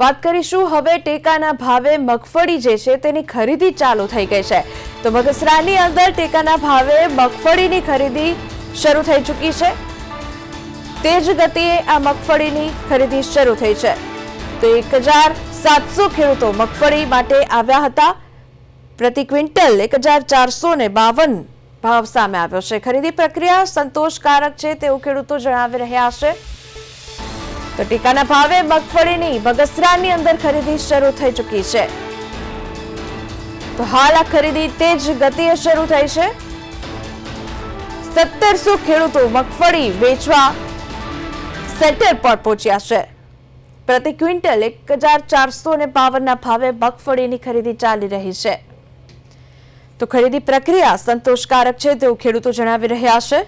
વાત કરીશું હવે ટેકાના ભાવે મગફળી જે છે તેની ખરીદી ચાલુ થઈ ગઈ છે. તો બગસરાની અંદર ટેકાના ભાવે મગફળીની ખરીદી શરૂ થઈ ચૂકી છે. તેજ ગતિએ આ મગફળીની ખરીદી શરૂ થઈ છે. તો એક હજાર સાતસો ખેડૂતો મગફળી માટે આવ્યા હતા. પ્રતિ ક્વિન્ટલ એક હજાર ચારસો ને બાવન ભાવ સામે આવ્યો છે. ખરીદી પ્રક્રિયા સંતોષકારક છે તેવું ખેડૂતો જણાવી રહ્યા છે. તો ટેકાના ભાવે મગફળીની બગસરાની અંદર ખરીદી શરૂ થઈ ચૂકી છે. તો હાલ આ ખરીદી તેજ ગતિએ શરૂ થઈ છે. સત્તરસો ખેડૂતો મગફળી વેચવા સેન્ટર પર પહોંચ્યા છે. પ્રતિ ક્વિન્ટલ એક હજાર ચારસો ને બાવનના ભાવે મગફળીની ખરીદી ચાલી રહી છે. તો ખરીદી પ્રક્રિયા સંતોષકારક છે તેવું ખેડૂતો જણાવી રહ્યા છે.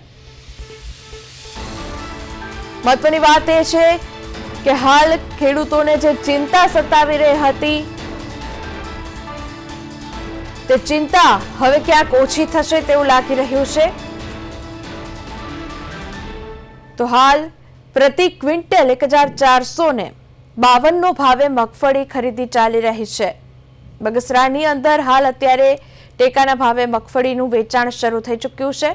મહત્વની વાત એ છે કે હાલ ખેડૂતોને જે ચિંતા સતાવી રહી હતી, તે ચિંતા હવે ક્યાંક ઓછી થશે તેવું લાગી રહ્યું છે. તો હાલ પ્રતિ ક્વિન્ટલ એક હજાર ચારસો ને બાવનનો ભાવે મગફળી ખરીદી ચાલી રહી છે. બગસરાની અંદર હાલ અત્યારે ટેકાના ભાવે મગફળીનું વેચાણ શરૂ થઈ ચૂક્યું છે.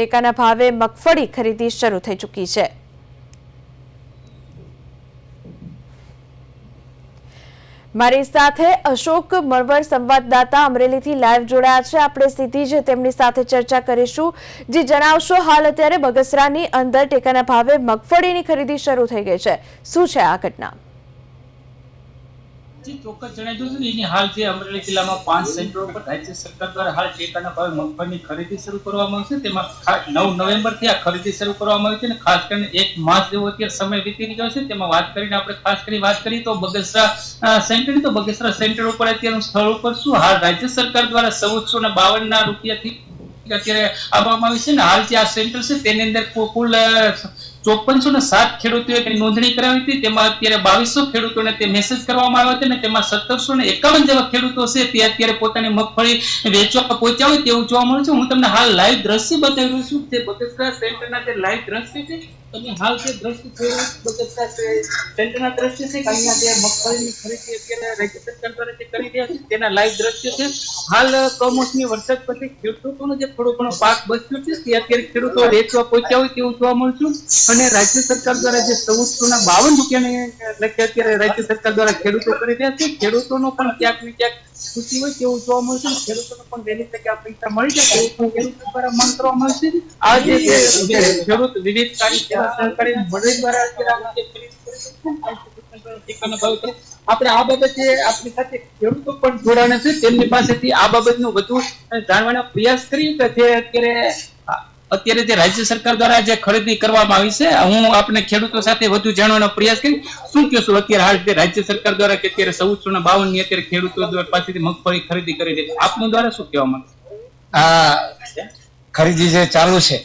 ટેકાના ભાવે મગફળી ખરીદી શરૂ થઈ ચૂકી છે. મારી સાથે અશોક મળવર સંવાદદાતા અમરેલીથી લાઈવ જોડાયા છે. આપણે સીધી જ તેમની સાથે ચર્ચા કરીશું. જે, જણાવશો હાલ અત્યારે બગસરાની અંદર ટેકાના ભાવે મગફળીની ખરીદી શરૂ થઈ ગઈ છે. શું છે આ ઘટના? જી ચોક્કસ જણાવી દઉં છું એની હાલ જે અમરેલી જિલ્લામાં પાંચ સેન્ટરો પર રાજ્ય સરકાર દ્વારા હાલ ટેકાના ભાવે મગફળીની ખરીદી શરૂ કરવામાં આવશે. તેમાં નવ નવેમ્બરથી આ ખરીદી શરૂ કરવામાં આવી છે અને ખાસ કરીને એક માસ જેવો અત્યારે સમય વીતી ગયો છે. તેમાં વાત કરીને આપણે ખાસ કરી વાત કરીએ તો બગસરા સેન્ટરની તો બગસરા સેન્ટર ઉપર અત્યારનું સ્થળ ઉપર શું હાલ રાજ્ય સરકાર દ્વારા ચૌદસો ને બાવન ના રૂપિયાથી અત્યારે આપવામાં આવી છે ને, હાલ જે આ સેન્ટર છે તેની અંદર કુલ ચોપનસો ને સાત ખેડૂતોએ નોંધણી કરાવી હતી. તેમાં અત્યારે બાવીસો ખેડૂતોને તે મેસેજ કરવામાં આવ્યો હતો અને તેમાં સત્તરસો ને એકાવન જેવા ખેડૂતો છે તે અત્યારે પોતાની મગફળી વેચવા પહોંચ્યા હોય તેવું જોવા મળ્યું છે. હું તમને હાલ લાઈવ દ્રશ્ય બતાવી રહ્યો છું. તે બગસરા સેન્ટરના જે લાઈવ દ્રશ્ય છે તમે હાલ જે દ્રષ્ટિ રહ્યા છો, સેન્ટરના દ્રશ્ય છે કે અહીંયા જે મગફળીની ખરીદી અત્યારે રાજ્ય સરકાર દ્વારા કરી રહ્યા છે તેના લાઈવ દ્રશ્ય છે. હાલ કમોસમી વરસાદ પછી ખેડૂતોનો જે થોડો ઘણો પાક બચ્યો છે તે અત્યારે ખેડૂતો વેચવા પહોંચ્યા હોય તેવું જોવા મળશું અને રાજ્ય સરકાર દ્વારા જે ચૌદસો ના બાવન રૂપિયાની અત્યારે રાજ્ય સરકાર દ્વારા ખેડૂતો કરી રહ્યા છે. ખેડૂતોનો પણ ક્યાંક ને ક્યાંક ખુશી હોય તેવું જોવા મળશે ખેડૂતોને પણ વહેલી તકે આ પૈસા મળી તેવું ખેડૂતો દ્વારા કરવામાં આવશે આ જે ખેડૂત વિવિધ કાર્ય સેવા મંડળી દ્વારા. આપણે આ બાબતે આપણી સાથે ખેડૂતો પણ જોડાણ છે, તેમની પાસેથી આ બાબતનું વધુ જાણવાનો પ્રયાસ કરીએ કે જે અત્યારે અત્યારે જે રાજ્ય સરકાર દ્વારા જે ખરીદી કરવામાં આવી છે, હું આપણે ખેડૂતો સાથે વધુ જાણવાનો પ્રયાસ કરી શું કહેશું? અત્યારે હાલ જે રાજ્ય સરકાર દ્વારા કે અત્યારે ચૌદસો ને બાવનની અત્યારે ખેડૂતો પાસેથી મગફળી ખરીદી કરી રહી છે, આપનું દ્વારા શું કહેવા માંગે આ ખરીદી જે ચાલુ છે,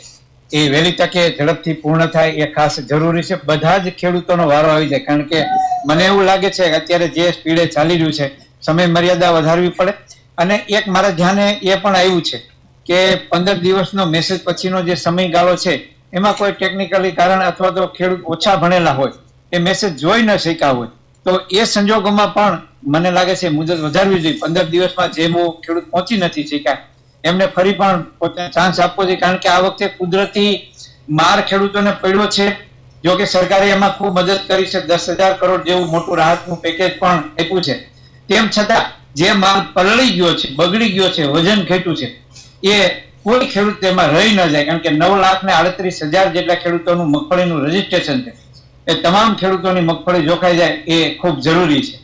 એ વહેલી તકે ઝડપથી પૂર્ણ થાય એ ખાસ જરૂરી છે. બધા જ ખેડૂતોનો વારો આવી જાય, કારણ કે મને એવું લાગે છે કે અત્યારે જે સ્પીડે ચાલી રહ્યું છે સમય મર્યાદા વધારવી પડે. અને એક મારા ધ્યાને એ પણ આવ્યું છે કે પંદર દિવસનો મેસેજ પછીનો જે સમયગાળો છે, એમાં કોઈ ટેકનિકલી કારણ અથવા તો ખેડૂત ઓછા ભણેલા હોય, એ મેસેજ જોઈ ન શક્યા હોય, તો એ સંજોગોમાં પણ મને લાગે છે મુદત વધારવી જોઈએ. પંદર દિવસમાં જે બહુ ખેડૂત પહોંચી નથી શક્યા, એમને ફરી પણ પોતાને ચાન્સ આપવો જોઈએ, કારણ કે આ વખતે કુદરતી માર ખેડૂતોને પડ્યો છે. જો કે સરકારે એમાં ખૂબ મદદ કરી છે, દસ હજાર કરોડ જેવું મોટું રાહતનું પેકેજ પણ આપ્યું છે. તેમ છતાં, જે માલ પલળી ગયો છે, બગડી ગયો છે, વજન ઘટ્યું છે એ કોઈ ખેડૂત તેમાં રહી ન જાય કારણ કે નવ લાખ ને આડત્રીસ હજાર જેટલા ખેડૂતોનું મગફળીનું રજીસ્ટ્રેશન છે. એ તમામ ખેડૂતોની મગફળી જોખાઈ જાય એ ખૂબ જરૂરી છે.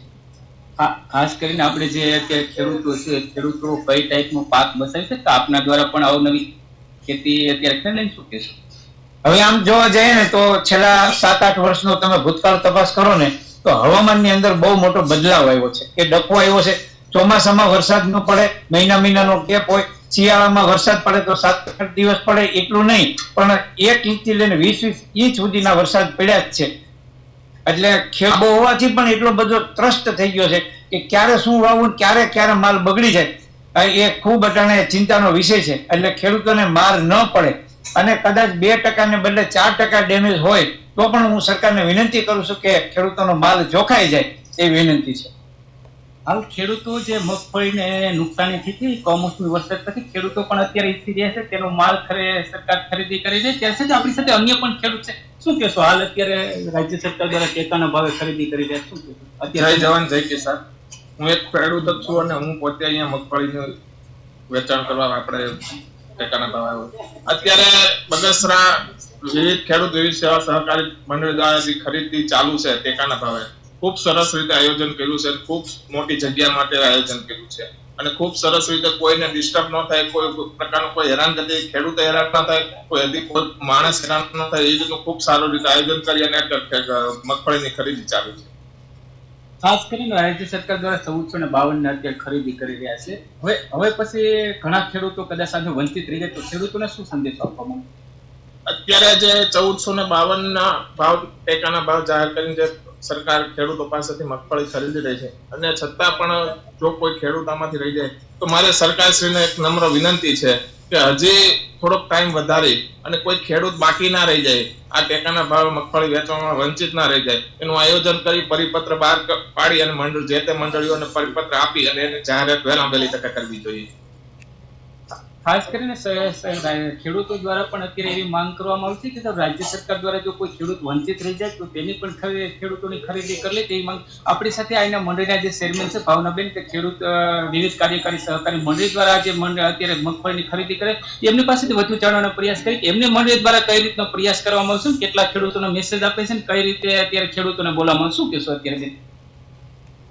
ખાસ કરીને આપણે જે અત્યારે ખેડૂતો છે ખેડૂતો કઈ ટાઈપનો પાક બસાવી છે તો આપના દ્વારા પણ અવનવી ખેતી અત્યારે કરી લઈ શકે છે હવે આમ જોવા જઈએ ને તો છેલ્લા સાત આઠ વર્ષનો તમે ભૂતકાળ તપાસ કરો ને તો હવામાનની અંદર બહુ મોટો બદલાવ આવ્યો છે. કે ડકો આવ્યો છે. ચોમાસામાં વરસાદ ન પડે મહિના મહિનાનો ગેપ હોય શિયાળામાં વરસાદ પડે તો સાત આઠ દિવસ પડે, એટલું નહીં. પણ એક ઇંચથી લઈને વીસ વીસ ઇંચ સુધીના વરસાદ પડ્યા જ છે. એટલે ખેડૂત હોવાથી પણ એટલો બધો ત્રસ્ત થઈ ગયો છે કે ક્યારે શું વાવવું ક્યારે ક્યારે માલ બગડી જાય. એ ખૂબ અટાણે ચિંતાનો વિષય છે. એટલે ખેડૂતોને માર ન પડે. અને કદાચ બે ટકાને બદલે ચાર ટકા ડેમેજ હોય, તો પણ હું સરકારને વિનંતી કરું છું કે ખેડૂતોનો માલ જોખાઈ જાય, એ વિનંતી છે. હાલ ખેડૂતો જે મગફળીને નુકસાની થઈ હતી કમોસમી વરસાદ પછી ખેડૂતો પણ અત્યારે ઈચ્છી રહ્યા છે, તેનો માલ ખરે સરકાર ખરીદી કરી છે ત્યારે છે આપણી સાથે અન્ય પણ ખેડૂત છે. શું કહેશો? હાલ અત્યારે રાજ્ય સરકાર દ્વારા ટેકાના ભાવે ખરીદી કરી રહ્યા શું અત્યારે જય જવાન, જય કિસાન. હું એક ખેડૂત જ છું અને હું પોતે અહીંયા મગફળીનું વેચાણ કરવા આપણે ટેકાના ભાવ અત્યારે બગસરા વિવિધ ખેડૂત વિવિધ સેવા સહકારી મંડળ દ્વારા જે ખરીદી ચાલુ છે, ટેકાના ભાવે. ખૂબ સરસ રીતે આયોજન કર્યું છે ખૂબ મોટી જગ્યા માટે આયોજન કર્યું છે. અને ખૂબ સરસ રીતે કોઈને ડિસ્ટર્બ ન થાય કોઈ પ્રકારનું કોઈ હેરાનગતિ ખેડૂત હેરાન ન થાય કોઈ હજી કોઈ માણસ હેરાન ન થાય એ રીતનું ખૂબ સારું રીતે આયોજન કરી અને મગફળીની ખરીદી ચાલુ છે. ખાસ કરીને રાજ્ય સરકાર દ્વારા ચૌદસો ને બાવન અત્યારે ખરીદી કરી રહ્યા છે. હવે હવે પછી ઘણા ખેડૂતો કદાચ આજે વંચિત રહી જાય તો ખેડૂતોને શું સંદેશો આપવા અત્યારે જે ચૌદસો ને બાવન ના ભાવ ટેકાના ભાવ જાહેર કરીને જે સરકાર ખેડૂતો પાસેથી મગફળી ખરીદી રહી છે. અને છતાં પણ જો કોઈ ખેડૂત આમાંથી રહી જાય, તો મારે સરકારશ્રીને એક નમ્ર વિનંતી છે કે હજી થોડોક ટાઈમ વધારી અને કોઈ ખેડૂત બાકી ના રહી જાય, આ ટેકાના ભાવે મગફળી વેચવામાં વંચિત ના રહી જાય, એનું આયોજન કરી પરિપત્ર બહાર પાડી અને મંડળ જે તે મંડળીઓને પરિપત્ર આપી અને એની જાહેરાત વહેલા વહેલી તકે કરવી જોઈએ. ખાસ કરીને ખેડૂતો દ્વારા પણ અત્યારે એવી માંગ કરવામાં આવી છે કે રાજ્ય સરકાર દ્વારા જો કોઈ ખેડૂત વંચિત રહી જાય તો તેની પણ ખેડૂતોની ખરીદી કરી લે તેવી માંગ આપણી સાથે આના મંડળના જે ચેરમેન છે, ભાવનાબેન કે ખેડૂત વિવિધ કાર્યકારી સહકારી મંડળી દ્વારા જે મંડળ અત્યારે મગફળીની ખરીદી કરે, એમની પાસેથી વધુ જાણવાનો પ્રયાસ કરી એમની મંડળી દ્વારા કઈ રીતનો પ્રયાસ કરવામાં આવશે કેટલા ખેડૂતોને મેસેજ આપે છે કઈ રીતે અત્યારે ખેડૂતોને બોલાવવામાં? શું કહેશો અત્યારે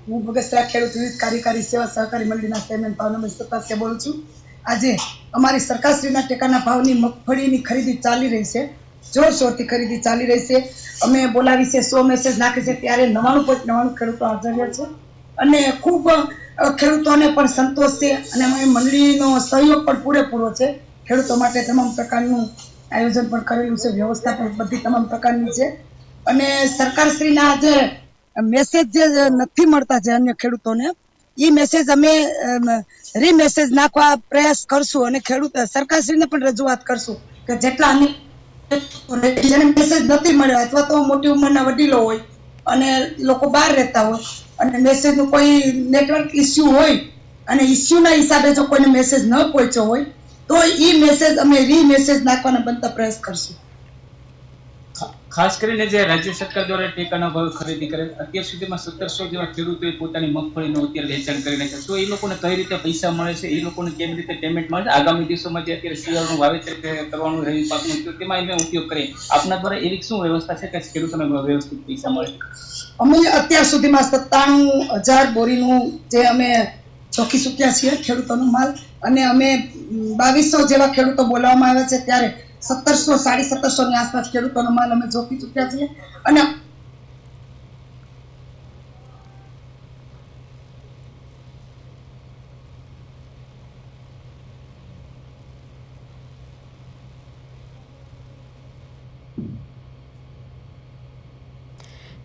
હું બગસરા ખેડૂત વિવિધ કાર્યકારી સેવા સહકારી મંડળીના ચેરમેન ભાવનાબેન સત્તાસ્ય બોલું છું આજે અમારી સરકારશ્રીના ટેકાના ભાવની મગફળીની ખરીદી ચાલી રહી છે. જોરશોરથી ખરીદી ચાલી રહી છે. અમે બોલાવી છે, સો મેસેજ નાખી છે, ત્યારે નવાણું પોઈન્ટ નવાણું ખેડૂતો હાજર છે. અને ખૂબ ખેડૂતોને પણ સંતોષ છે અને અમે મંડળીનો સહયોગ પણ પૂરેપૂરો છે. ખેડૂતો માટે તમામ પ્રકારનું આયોજન પણ કરેલું છે, વ્યવસ્થા પણ બધી તમામ પ્રકારની છે. અને સરકારશ્રીના જે મેસેજ જે નથી મળતા છે અન્ય ખેડૂતોને એ મેસેજ અમે રી મેસેજ નાખવા પ્રયાસ કરશું અને ખેડૂત, સરકારશ્રીને પણ રજૂઆત કરશું કે જેટલા જેને મેસેજ નથી મળ્યો અથવા તો મોટી ઉંમરના વડીલો હોય અને લોકો બહાર રહેતા હોય અને મેસેજનું કોઈ નેટવર્ક ઇસ્યુ હોય અને ઇસ્યુના હિસાબે જો કોઈને મેસેજ ન પહોંચ્યો હોય તો એ મેસેજ અમે રી મેસેજ નાખવાના બનતા પ્રયાસ કરશું. ખાસ કરીને જે રાજ્ય સરકાર દ્વારા ટેકાના ભાવે ખરીદી કરે, અત્યાર સુધીમાં સત્તરસો જેવા ખેડૂતોએ પોતાની મગફળીનું અત્યારે વેચાણ કરી નાખ્યું. તો એ લોકોને કઈ રીતે પૈસા મળે છે? એ લોકોને કેવી રીતે પેમેન્ટ મળે છે? આગામી દિવસોમાં જે અત્યારે શિયાળાનું વાવેતર કરવાનું રવિ પાકનું, તો તેમાં એનો ઉપયોગ કરીએ. આપના દ્વારા એવી શું વ્યવસ્થા છે કે ખેડૂતોને વ્યવસ્થિત પૈસા મળે? અમે અત્યાર સુધીમાં સત્તાણું હજાર બોરીનું જે અમે ચોખી ચૂક્યા છીએ ખેડૂતોનો માલ. અને અમે બાવીસો જેવા ખેડૂતો બોલાવવામાં આવ્યા છે. ત્યારે સત્તરસો સાડી સત્તરસો ની આસપાસ ખેડૂતોનો માલ અમે જોખી ચૂક્યા છીએ. અને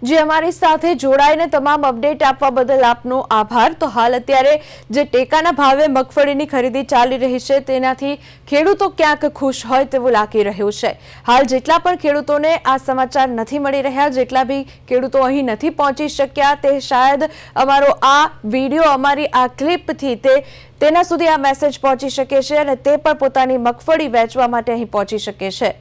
જે અમારી સાથે જોડાઈને તમામ અપડેટ આપવા બદલ આપનો આભાર. તો હાલ અત્યારે જે ટેકાના ભાવે મગફળીની ખરીદી ચાલી રહી છે, તેનાથી ખેડૂતો ક્યાંક ખુશ હોય તેવું લાગી રહ્યું છે. હાલ જેટલા પણ ખેડૂતોને આ સમાચાર નથી મળી રહ્યા, જેટલા બી ખેડૂતો અહીં નથી પહોંચી શક્યા, તે શાયદ અમારો આ વીડિયો, અમારી આ ક્લિપથી તે તેના સુધી આ મેસેજ પહોંચી શકે છે અને તે પણ પોતાની મગફળી વેચવા માટે અહીં પહોંચી શકે છે.